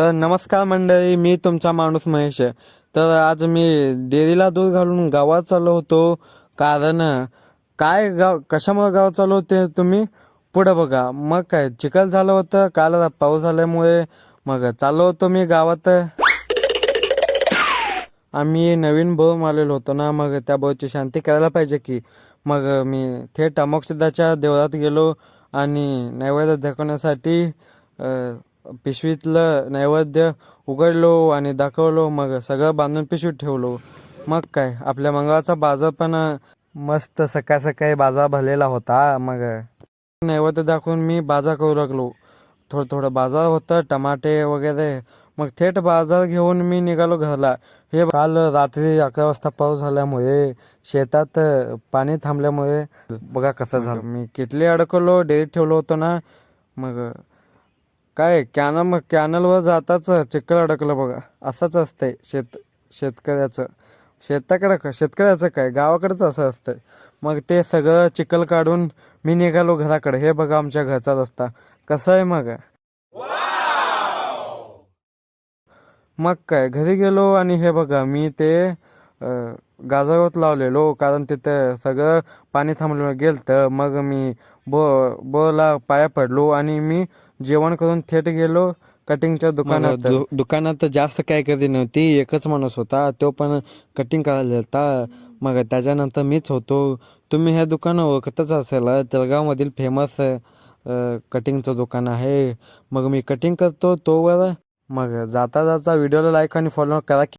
तर नमस्कार मंडळी मी तुमचा माणूस महेश आहे. तर आज मी डेअरीला दूध घालून गावात चाललो होतो. कारण काय गाव कशामुळे गावात चाललो होते तुम्ही? पुढं बघा. मग काय चिखल झालं होतं. काल पाऊस झाल्यामुळे मग चाललो होतो मी गावात. आम्ही नवीन भाऊ आलेलो होतो ना मग त्या भाऊची शांती करायला पाहिजे की. मग मी थेट अमोक्षदाच्या देवळात गेलो आणि नैवेद्य दाखवण्यासाठी पिशवीतलं नैवेद्य उघडलो आणि दाखवलो मग सगळं बांधून पिशवीत ठेवलो. मग काय आपल्या मंगळाचा बाजार पण मस्त सकाळ सकाळी बाजार भरलेला होता मग नैवेद्य दाखवून मी बाजार करू लागलो. थोडं थोडं बाजार होतं टमाटे वगैरे मग थेट बाजार घेऊन मी निघालो घरला. हे काल रात्री अकरा वाजता पाऊस झाल्यामुळे शेतात पाणी थांबल्यामुळे बघा कसं झालं. मी किटली अडकलो डेरीत ठेवलं होतं ना मग काय कॅनल मग कॅनलवर जाताच चिखल अडकलं बघा. असंच असतंय शेत शेतकऱ्याचं. शेताकडं क- शेतकऱ्याचं काय? गावाकडंच असं असतंय. मग ते सगळं चिखल काढून मी निघालो घराकडे. हे बघा आमच्या घरचा रस्ता. कसं आहे मग? मग काय? घरी गेलो आणि हे बघा मी ते गाजावत लावलेलो कारण तिथं सगळं पाणी थांबलं गेलतं. मग मी बो बोला पाया पडलो आणि मी जेवण करून थेट गेलो कटिंगच्या दुकानात. दुकानात जास्त काय कधी नव्हती एकच माणूस होता तो पण कटिंग करायला होता मग त्याच्यानंतर मीच होतो. तुम्ही हे दुकान ओळखतच असेल तळगावमधील फेमस कटिंगचं दुकान आहे. मग मी कटिंग करतो तोवर मग जाता जाता व्हिडिओला लाईक आणि फॉलो करा